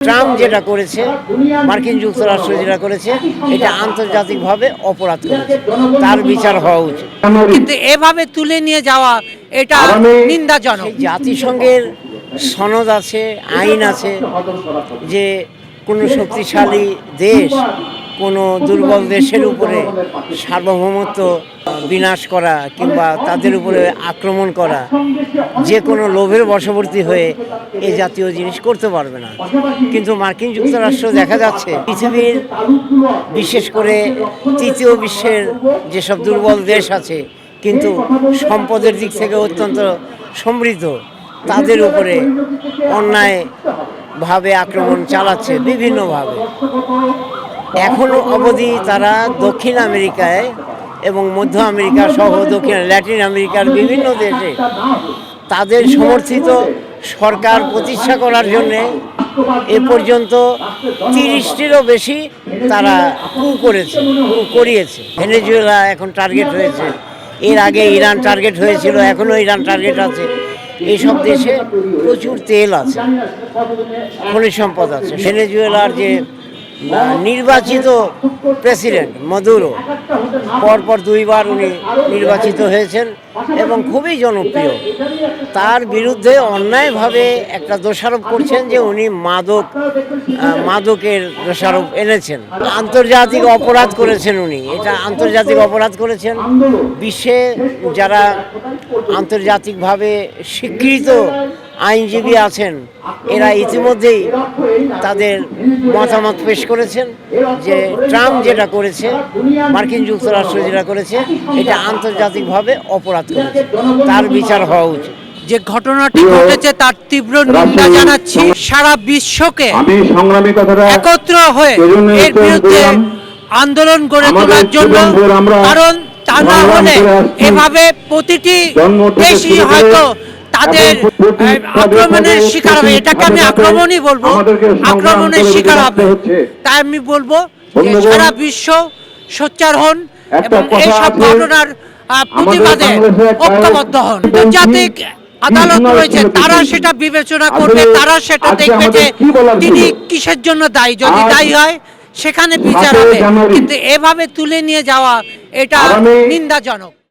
Trump যেটা করেছে মার্কিন যুক্তরাষ্ট্র যেটা করেছে এটা আন্তর্জাতিকভাবে অপরাধ করেছে। তার বিচার হওয়া উচিত। কিন্তু এভাবে তুলে নিয়ে যাওয়া এটা নিন্দাজনক। জাতিসংঘের সনদ আছে আইন আছে যে কোনো শক্তিশালী দেশ কোনো দুর্বল দেশের উপরে সার্বভৌমত্ব বিনাশ করা কিংবা তাদের উপরে আক্রমণ করা, যে কোনো লোভের বশবর্তী হয়ে এ জাতীয় জিনিস করতে পারবে না। কিন্তু মার্কিন যুক্তরাষ্ট্র দেখা যাচ্ছে, পৃথিবীর বিশেষ করে তৃতীয় বিশ্বের যেসব দুর্বল দেশ আছে, কিন্তু সম্পদের দিক থেকে অত্যন্ত সমৃদ্ধ, তাদের উপরে অন্যায়ভাবে আক্রমণ চালাচ্ছে, বিভিন্নভাবে। এখনও অবধি তারা দক্ষিণ আমেরিকায় এবং মধ্য আমেরিকা সহ দক্ষিণ ল্যাটিন আমেরিকার বিভিন্ন দেশে তাদের সমর্থিত সরকার প্রতিষ্ঠা করার জন্যে এ পর্যন্ত তিরিশটিরও বেশি তারা কু করেছে করিয়েছে। ভেনেজুয়েলা এখন টার্গেট হয়েছে। এর আগে ইরান টার্গেট হয়েছিল, এখনও ইরান টার্গেট আছে। এইসব দেশে প্রচুর তেল আছে, খনিজ সম্পদ আছে। ভেনেজুয়েলার যে নির্বাচিত প্রেসিডেন্ট মদুরো। পরপর দুইবার উনি নির্বাচিত হয়েছেন এবং খুবই জনপ্রিয়। তার বিরুদ্ধে অন্যায়ভাবে একটা দোষারোপ করছেন যে উনি মাদক মাদকের দোষারোপ এনেছেন। আন্তর্জাতিক অপরাধ করেছেন উনি। এটা আন্তর্জাতিক অপরাধ করেছেন। বিশ্বে যারা আন্তর্জাতিকভাবে স্বীকৃত আইনজীবী আছেন এরা ইতিমধ্যেই তাদের মতামত পেশ করেছেন যে ট্রাম্প যেটা করেছে মার্কিন যুক্তরাষ্ট্র যেটা করেছে এটা আন্তর্জাতিকভাবে অপরাধ করেছে। তার বিচার হওয়া উচিত। যে ঘটনাটি ঘটেছে তার তীব্র নিন্দা জানাচ্ছি। সারা বিশ্বকে একত্র হয়ে এর বিরুদ্ধে আন্দোলন গড়ে তোলার জন্য কারণ তা না হলে এভাবে প্রতিটি দেশই হয়তো তাদের আক্রমণের শিকার হবে। এটাকে আমি আক্রমণই বলব। আক্রমণের শিকার হবে। তাই আমি বলব যে সারা বিশ্ব সোচ্চার হন এবং এইসব ঘটনার প্রতিবাদে ঐক্যবদ্ধ হন। আন্তর্জাতিক আদালত রয়েছে তারা সেটা বিবেচনা করবে তারা সেটা দেখবে যে তিনি কিসের জন্য দায়ী? যদি দায়ী হয় সেখানে বিচার হবে। কিন্তু এভাবে তুলে নিয়ে যাওয়া এটা নিন্দাজনক।